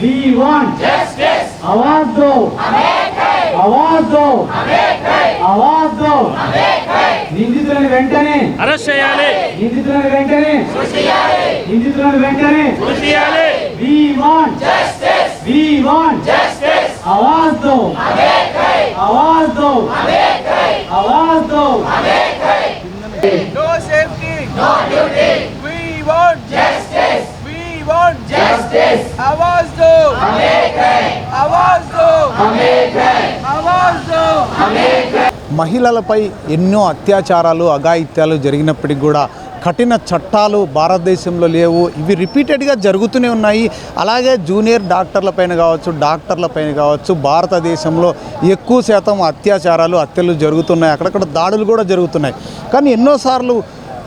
We want justice, आवाज दो आवाज दो आवाज दो నిందితులను వెంటనే అరెస్ట్ చేయాలి నిందితులను వెంటనే నిందితులను వెంటనే కృషి చేయాలి we want justice, we want justice, आवाज दो आवाज दो आवाज दो మహిళలపై ఎన్నో అత్యాచారాలు అఘాయిత్యాలు జరిగినప్పటికీ కూడా కఠిన చట్టాలు భారతదేశంలో లేవు. ఇవి రిపీటెడ్గా జరుగుతూనే ఉన్నాయి. అలాగే జూనియర్ డాక్టర్లపైన కావచ్చు డాక్టర్లపైన కావచ్చు భారతదేశంలో ఎక్కువ శాతం అత్యాచారాలు హత్యలు జరుగుతున్నాయి. అక్కడక్కడ దాడులు కూడా జరుగుతున్నాయి. కానీ ఎన్నోసార్లు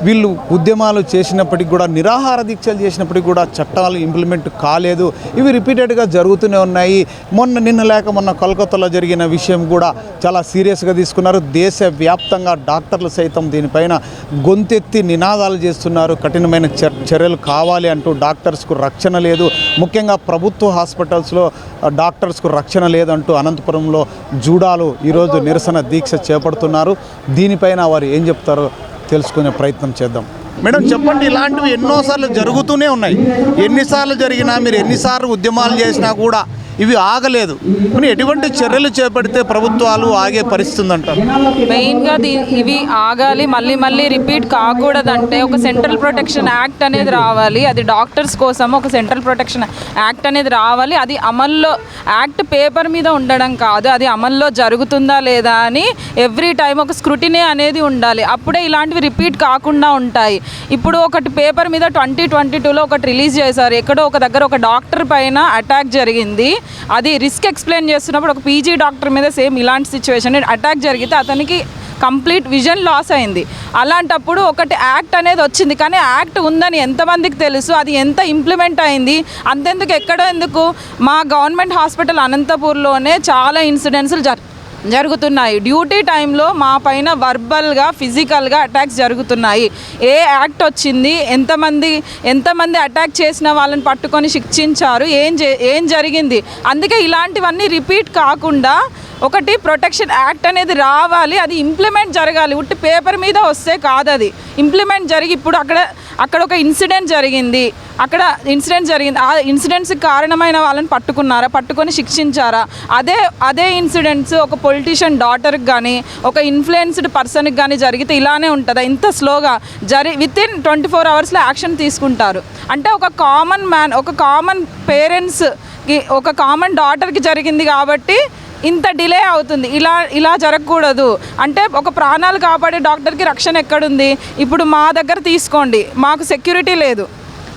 వీళ్ళు ఉద్యమాలు చేసినప్పటికి కూడా నిరాహార దీక్షలు చేసినప్పటికి కూడా చట్టాలు ఇంప్లిమెంట్ కాలేదు. ఇవి రిపీటెడ్గా జరుగుతూనే ఉన్నాయి. మొన్న నిన్న లేక మొన్న కోల్కతాలో జరిగిన విషయం కూడా చాలా సీరియస్గా తీసుకున్నారు. దేశవ్యాప్తంగా డాక్టర్లు సైతం దీనిపైన గొంతెత్తి నినాదాలు చేస్తున్నారు. కఠినమైన చర్యలు కావాలి అంటూ డాక్టర్స్కు రక్షణ లేదు. ముఖ్యంగా ప్రభుత్వ హాస్పిటల్స్లో డాక్టర్స్కు రక్షణ లేదంటూ అనంతపురంలో జూడాలు ఈరోజు నిరసన దీక్ష చేపడుతున్నారు. దీనిపైన వారు ఏం చెప్తారో తెలుసుకునే ప్రయత్నం చేద్దాం. మేడం చెప్పండి ఇలాంటివి ఎన్నోసార్లు జరుగుతూనే ఉన్నాయి. ఎన్నిసార్లు జరిగినా మీరు ఎన్నిసార్లు ఉద్యమాలు చేసినా కూడా ఇవి ఆగలేదు. ఎటువంటి చర్యలు చేపడితే ప్రభుత్వాలు ఆగే పరిస్థితి ఉందంటారు మెయిన్గా ఇవి ఆగాలి మళ్ళీ మళ్ళీ రిపీట్ కాకూడదంటే ఒక సెంట్రల్ ప్రొటెక్షన్ యాక్ట్ అనేది రావాలి. అది డాక్టర్స్ కోసం ఒక సెంట్రల్ ప్రొటెక్షన్ యాక్ట్ అనేది రావాలి. అది అమల్లో యాక్ట్ పేపర్ మీద ఉండడం కాదు. అది అమల్లో జరుగుతుందా లేదా అని ఎవ్రీ టైం ఒక స్క్రూటినీ అనేది ఉండాలి. అప్పుడే ఇలాంటివి రిపీట్ కాకుండా ఉంటాయి. ఇప్పుడు ఒకటి పేపర్ మీద ట్వంటీ ట్వంటీ టూలో ఒకటి రిలీజ్ చేశారు. ఎక్కడో ఒక దగ్గర ఒక డాక్టర్ పైన అటాక్ జరిగింది. అది రిస్క్ ఎక్స్ప్లెయిన్ చేస్తున్నప్పుడు ఒక పీజీ డాక్టర్ మీద సేమ్ ఇలాంటి సిచ్యువేషన్ అటాక్ జరిగితే అతనికి కంప్లీట్ విజన్ లాస్ అయింది. అలాంటప్పుడు ఒకటి యాక్ట్ అనేది వచ్చింది. కానీ యాక్ట్ ఉందని ఎంతమందికి తెలుసు? అది ఎంత ఇంప్లిమెంట్ అయింది? అంతెందుకు? ఎక్కడ ఎందుకు? మా గవర్నమెంట్ హాస్పిటల్ అనంతపూర్లోనే చాలా ఇన్సిడెంట్స్లు జర్ జరుగుతున్నాయి. డ్యూటీ టైంలో మా పైన వర్బల్గా ఫిజికల్గా అటాక్స్ జరుగుతున్నాయి. ఏ యాక్ట్ వచ్చింది? ఎంతమంది ఎంతమంది అటాక్ చేసిన వాళ్ళని పట్టుకొని శిక్షించారు? ఏం ఏం జరిగింది? అందుకే ఇలాంటివన్నీ రిపీట్ కాకుండా ఒకటి ప్రొటెక్షన్ యాక్ట్ అనేది రావాలి అది ఇంప్లిమెంట్ జరగాలి. ఉట్టి పేపర్ మీద వస్తే కాదు అది. ఇంప్లిమెంట్ జరిగి ఇప్పుడు అక్కడ అక్కడ ఒక ఇన్సిడెంట్ జరిగింది. అక్కడ ఇన్సిడెంట్ జరిగింది. ఆ ఇన్సిడెంట్స్కి కారణమైన వాళ్ళని పట్టుకున్నారా? పట్టుకొని శిక్షించారా? అదే అదే ఇన్సిడెంట్స్ ఒక పొలిటీషియన్ డాటర్కి కానీ ఒక ఇన్ఫ్లుయెన్స్డ్ పర్సన్కి కానీ జరిగితే ఇలానే ఉంటుందా? ఇంత స్లోగా జరి విత్ ఇన్ ట్వంటీ ఫోర్ అవర్స్లో యాక్షన్ తీసుకుంటారు. అంటే ఒక కామన్ మ్యాన్ ఒక కామన్ పేరెంట్స్కి ఒక కామన్ డాటర్కి జరిగింది కాబట్టి ఇంత డిలే అవుతుంది. ఇలా ఇలా జరగకూడదు. అంటే ఒక ప్రాణాలు కాపాడే డాక్టర్కి రక్షణ ఎక్కడుంది? ఇప్పుడు మా దగ్గర తీసుకోండి. మాకు సెక్యూరిటీ లేదు.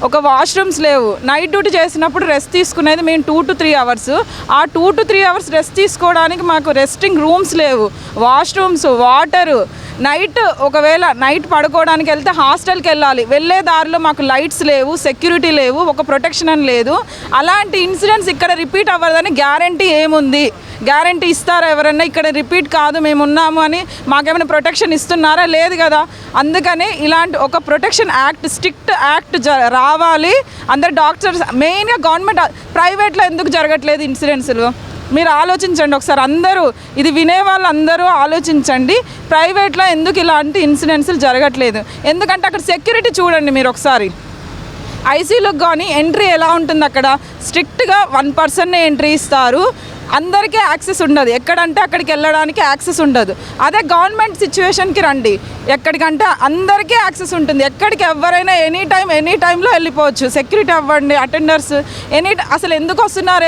ఒక వాష్రూమ్స్ లేవు. నైట్ డ్యూటీ చేసినప్పుడు రెస్ట్ తీసుకునేది మేము టూ టు త్రీ అవర్స్. ఆ two to three hours rest తీసుకోవడానికి మాకు రెస్టింగ్ రూమ్స్ లేవు. వాష్రూమ్స్ వాటరు నైట్ ఒకవేళ నైట్ పడుకోవడానికి వెళ్తే హాస్టల్కి వెళ్ళాలి. వెళ్ళే దారిలో మాకు లైట్స్ లేవు సెక్యూరిటీ లేవు ఒక ప్రొటెక్షన్ అని లేదు. అలాంటి ఇన్సిడెంట్స్ ఇక్కడ రిపీట్ అవ్వదని గ్యారంటీ ఏముంది? గ్యారంటీ ఇస్తారా ఎవరన్నా? ఇక్కడ రిపీట్ కాదు మేము ఉన్నాము అని మాకేమైనా ప్రొటెక్షన్ ఇస్తున్నారా? లేదు కదా. అందుకని ఇలాంటి ఒక ప్రొటెక్షన్ యాక్ట్ స్ట్రిక్ట్ యాక్ట్ జ రావాలి. అందరు డాక్టర్స్ మెయిన్గా గవర్నమెంట్ ప్రైవేట్లో ఎందుకు జరగట్లేదు ఇన్సిడెంట్స్లు? మీరు ఆలోచించండి ఒకసారి. అందరూ ఇది వినే వాళ్ళందరూ ఆలోచించండి. ప్రైవేట్లో ఎందుకు ఇలాంటి ఇన్సిడెంట్స్లు జరగట్లేదు? ఎందుకంటే అక్కడ సెక్యూరిటీ చూడండి మీరు ఒకసారి. ఐసీలోకి కానీ ఎంట్రీ ఎలా ఉంటుంది అక్కడ? స్ట్రిక్ట్గా వన్ పర్సన్నే ఎంట్రీ ఇస్తారు. అందరికీ యాక్సెస్ ఉండదు. ఎక్కడంటే అక్కడికి వెళ్ళడానికి యాక్సెస్ ఉండదు. అదే గవర్నమెంట్ సిచ్యువేషన్కి రండి. ఎక్కడికంటే అందరికీ యాక్సెస్ ఉంటుంది. ఎక్కడికి ఎవరైనా ఎనీ టైం ఎనీ టైంలో వెళ్ళిపోవచ్చు. సెక్యూరిటీ అవ్వండి అటెండర్స్. ఎనీ అసలు ఎందుకు వస్తున్నారో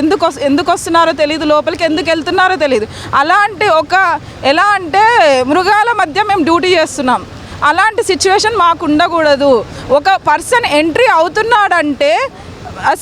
ఎందుకు ఎందుకు వస్తున్నారో తెలియదు లోపలికి ఎందుకు వెళ్తున్నారో తెలియదు అలాంటి ఒక ఎలా అంటే మృగాల మధ్య మేము డ్యూటీ చేస్తున్నాం. అలాంటి సిచ్యువేషన్ మాకు ఉండకూడదు. ఒక పర్సన్ ఎంట్రీ అవుతున్నాడంటే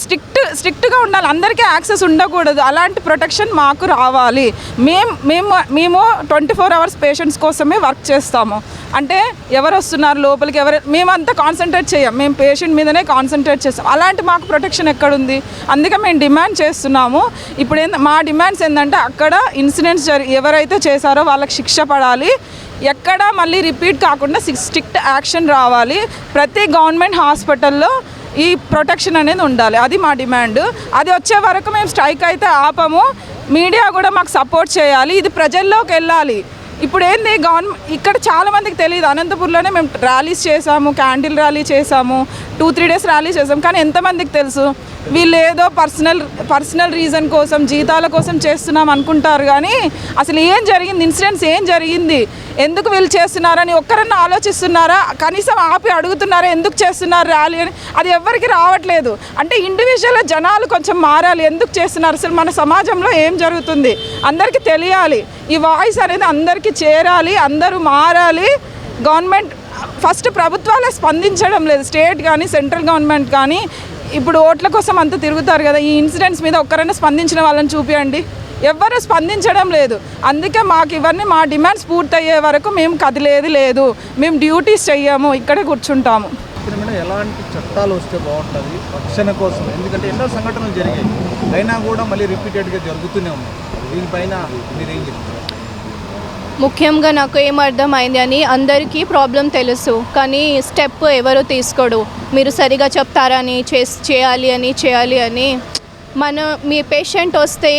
స్ట్రిక్ట్ స్ట్రిక్ట్గా ఉండాలి. అందరికీ యాక్సెస్ ఉండకూడదు. అలాంటి ప్రొటెక్షన్ మాకు రావాలి. మేము మేము మేము ట్వంటీ ఫోర్ అవర్స్ పేషెంట్స్ కోసమే వర్క్ చేస్తాము. అంటే ఎవరు వస్తున్నారు లోపలికి ఎవరు మేమంతా కాన్సన్ట్రేట్ చేయం. మేము పేషెంట్ మీదనే కాన్సన్ట్రేట్ చేస్తాం. అలాంటి మాకు ప్రొటెక్షన్ ఎక్కడుంది? అందుకే మేము డిమాండ్ చేస్తున్నాము. ఇప్పుడు ఏం మా డిమాండ్స్ ఏంటంటే అక్కడ ఇన్సిడెంట్స్ జరి ఎవరైతే చేశారో వాళ్ళకి శిక్ష పడాలి. ఎక్కడ మళ్ళీ రిపీట్ కాకుండా స్ట్రిక్ట్ యాక్షన్ రావాలి. ప్రతి గవర్నమెంట్ హాస్పిటల్లో ఈ ప్రొటెక్షన్ అనేది ఉండాలి. అది మా డిమాండ్. అది వచ్చే వరకు మేము స్ట్రైక్ అయితే ఆపము. మీడియా కూడా మాకు సపోర్ట్ చేయాలి. ఇది ప్రజల్లోకి వెళ్ళాలి. ఇప్పుడు ఏంది? గవర్నమెంట్ ఇక్కడ చాలా మందికి తెలియదు. అనంతపూర్లోనే మేము ర్యాలీస్ చేసాము క్యాండిల్ ర్యాలీ చేసాము టూ త్రీ డేస్ ర్యాలీ చేసాము. కానీ ఎంతమందికి తెలుసు? వీళ్ళు ఏదో పర్సనల్ పర్సనల్ రీజన్ కోసం జీతాల కోసం చేస్తున్నాం అనుకుంటారు కానీ అసలు ఏం జరిగింది? ఇన్సిడెంట్స్ ఏం జరిగింది? ఎందుకు వీళ్ళు చేస్తున్నారని ఒక్కరన్నా ఆలోచిస్తున్నారా? కనీసం ఆపి అడుగుతున్నారా? ఎందుకు చేస్తున్నారు ర్యాలీ అని? అది ఎవరికి రావట్లేదు. అంటే ఇండివిజువల్గా జనాలు కొంచెం మారాలి. ఎందుకు చేస్తున్నారు? అసలు మన సమాజంలో ఏం జరుగుతుంది? అందరికీ తెలియాలి. ఈ వాయిస్ అనేది అందరికీ చేరాలి అందరూ మారాలి. గవర్నమెంట్ ఫస్ట్ ప్రభుత్వాలే స్పందించడం లేదు. స్టేట్ కానీ సెంట్రల్ గవర్నమెంట్ కానీ ఇప్పుడు ఓట్ల కోసం అంతా తిరుగుతారు కదా ఈ ఇన్సిడెంట్స్ మీద ఒక్కరైనా స్పందించిన వాళ్ళని చూపియండి. ఎవరు స్పందించడం లేదు. అందుకే మాకు ఇవన్నీ మా డిమాండ్స్ పూర్తయ్యే వరకు మేము కదిలేది లేదు. మేము డ్యూటీస్ చెయ్యము ఇక్కడే కూర్చుంటాము. ఎలాంటి చట్టాలు వస్తే బాగుంటుంది? రక్షణ కోసం. ఎందుకంటే ఎన్నో సంఘటనలు జరిగాయి. అయినా కూడా మళ్ళీ రిపీటెడ్గా జరుగుతూనే ఉన్నాయి. దీనిపైన మీరు ఏం చెప్తారు? ముఖ్యంగా నాకు ఏం అర్థమైంది అని అందరికీ ప్రాబ్లం తెలుసు కానీ స్టెప్ ఎవరు తీసుకోడు. మీరు సరిగా చెప్తారని చేస్ చేయాలి అని చేయాలి అని. మనం మీ పేషెంట్ వస్తే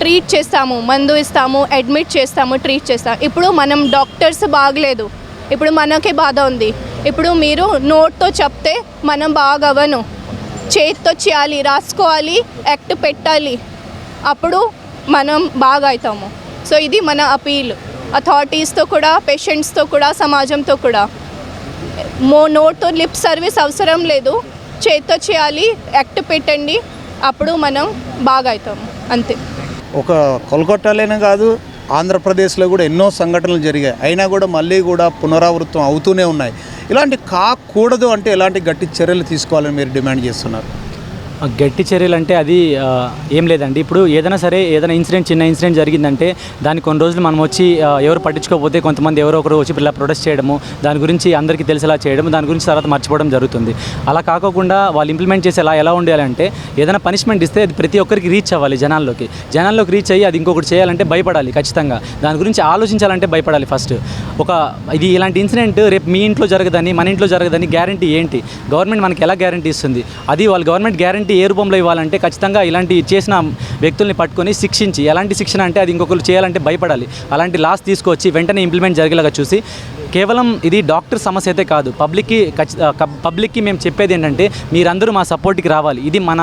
ట్రీట్ చేస్తాము మందు ఇస్తాము అడ్మిట్ చేస్తాము ట్రీట్ చేస్తాము. ఇప్పుడు మనం డాక్టర్స్ బాగలేదు. ఇప్పుడు మనకే బాధ ఉంది. ఇప్పుడు మీరు నోట్తో చెప్తే మనం బాగవను చేతితో చేయాలి రాసుకోవాలి యాక్ట్ పెట్టాలి. అప్పుడు మనం బాగా అవుతాము సో ఇది మన అపీల్. అథారిటీస్తో కూడా పేషెంట్స్తో కూడా సమాజంతో కూడా. మో నోట్తో లిప్ సర్వీస్ అవసరం లేదు. చేత్తో చేయాలి యాక్ట్ పెట్టండి. అప్పుడు మనం బాగా అవుతాం అంతే. ఒక కోల్కతాలోనే కాదు ఆంధ్రప్రదేశ్లో కూడా ఎన్నో సంఘటనలు జరిగాయి. అయినా కూడా మళ్ళీ కూడా పునరావృతం అవుతూనే ఉన్నాయి. ఇలాంటి కాకూడదు అంటే ఎలాంటి గట్టి చర్యలు తీసుకోవాలని మీరు డిమాండ్ చేస్తున్నారు? గట్టి చర్యలు అంటే అది ఏం లేదండి. ఇప్పుడు ఏదైనా సరే ఏదైనా ఇన్సిడెంట్ చిన్న ఇన్సిడెంట్ జరిగిందంటే దాన్ని కొన్ని రోజులు మనం వచ్చి ఎవరు పట్టించుకోకపోతే కొంతమంది ఎవరో ఒకరు వచ్చి ఇలా ప్రొటెస్ట్ చేయడము దాని గురించి అందరికీ తెలిసేలా చేయడం దాని గురించి తర్వాత మర్చిపోవడం జరుగుతుంది. అలా కాకోకుండా వాళ్ళు ఇంప్లిమెంట్ చేసి ఎలా ఎలా ఉండాలంటే ఏదైనా పనిష్మెంట్ ఇస్తే అది ప్రతి ఒక్కరికి రీచ్ అవ్వాలి జనాల్లోకి. జనాల్లోకి రీచ్ అయ్యి అది ఇంకొకటి చేయాలంటే భయపడాలి ఖచ్చితంగా. దాని గురించి ఆలోచించాలంటే భయపడాలి ఫస్ట్. ఒక ఇది ఇలాంటి ఇన్సిడెంట్ రేపు మీ ఇంట్లో జరగదని మన ఇంట్లో జరగదని గ్యారంటీ ఏంటి? గవర్నమెంట్ మనకి ఎలా గ్యారంటీ ఇస్తుంది? అది వాళ్ళు గవర్నమెంట్ గ్యారంటీ ఏ రూపంలో ఇవ్వాలంటే ఖచ్చితంగా ఇలాంటి చేసిన వ్యక్తుల్ని పట్టుకొని శిక్షించి ఎలాంటి శిక్షణ అంటే అది ఇంకొకరు చేయాలంటే భయపడాలి. అలాంటి లాస్ తీసుకొచ్చి వెంటనే ఇంప్లిమెంట్ జరిగేలాగా చూసి కేవలం ఇది డాక్టర్ సమస్య అయితే కాదు. పబ్లిక్కి పబ్లిక్కి మేము చెప్పేది ఏంటంటే మీరందరూ మా సపోర్ట్కి రావాలి. ఇది మన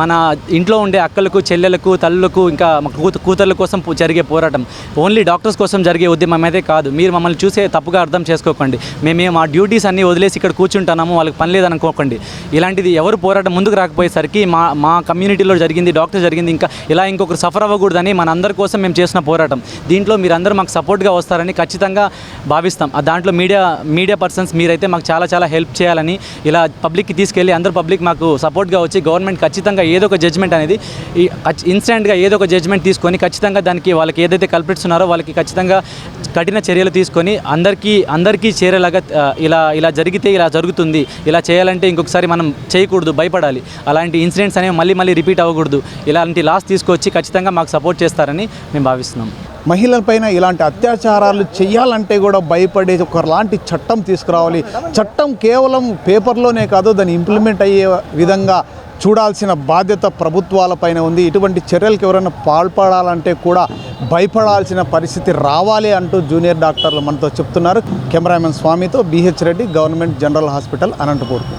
మన ఇంట్లో ఉండే అక్కలకు చెల్లెలకు తల్లులకు ఇంకా మా కూతు కూతుర్ల కోసం జరిగే పోరాటం. ఓన్లీ డాక్టర్స్ కోసం జరిగే ఉద్యమం అయితే కాదు. మీరు మమ్మల్ని చూసే తప్పుగా అర్థం చేసుకోకండి. మేము మా డ్యూటీస్ అన్నీ వదిలేసి ఇక్కడ కూర్చుంటున్నాము వాళ్ళకి పని లేదనుకోకండి. ఇలాంటిది ఎవరు పోరాటం ముందుకు రాకపోయేసరికి మా మా కమ్యూనిటీలో జరిగింది డాక్టర్ జరిగింది ఇంకా ఇలా ఇంకొకరు సఫర్ అవ్వకూడదని మన అందరి కోసం మేము చేసిన పోరాటం. దీంట్లో మీరందరూ మాకు సపోర్ట్గా వస్తారని ఖచ్చితంగా భావిస్తాం. దాంట్లో మీడియా మీడియా పర్సన్స్ మీరైతే మాకు చాలా చాలా హెల్ప్ చేయాలని ఇలా పబ్లిక్కి తీసుకెళ్ళి అందరూ పబ్లిక్ మాకు సపోర్ట్గా వచ్చి గవర్నమెంట్ ఖచ్చితంగా ఏదో ఒక జడ్జ్మెంట్ అనేది ఇన్స్టెంట్గా ఏదో ఒక జడ్జ్మెంట్ తీసుకొని ఖచ్చితంగా దానికి వాళ్ళకి ఏదైతే కల్పిస్తున్నారో వాళ్ళకి ఖచ్చితంగా కఠిన చర్యలు తీసుకొని అందరికీ అందరికీ చేరేలాగా ఇలా ఇలా జరిగితే ఇలా జరుగుతుంది ఇలా చేయాలంటే ఇంకొకసారి మనం చేయకూడదు భయపడాలి. అలాంటి ఇన్సిడెంట్స్ అనేవి మళ్ళీ మళ్ళీ రిపీట్ అవ్వకూడదు. ఇలాంటి లాస్ తీసుకొచ్చి ఖచ్చితంగా మాకు సపోర్ట్ చేస్తారని మేము భావిస్తున్నాం. మహిళలపైన ఇలాంటి అత్యాచారాలు చేయాలంటే కూడా భయపడే ఒకలాంటి చట్టం తీసుకురావాలి. చట్టం కేవలం పేపర్లోనే కాదు దాన్ని ఇంప్లిమెంట్ అయ్యే విధంగా చూడాల్సిన బాధ్యత ప్రభుత్వాలపైన ఉంది. ఇటువంటి చర్యలకు ఎవరైనా పాల్పడాలంటే కూడా భయపడాల్సిన పరిస్థితి రావాలి అంటూ జూనియర్ డాక్టర్లు మనతో చెప్తున్నారు. కెమెరామెన్ స్వామితో B H Reddy government general hospital Anantapur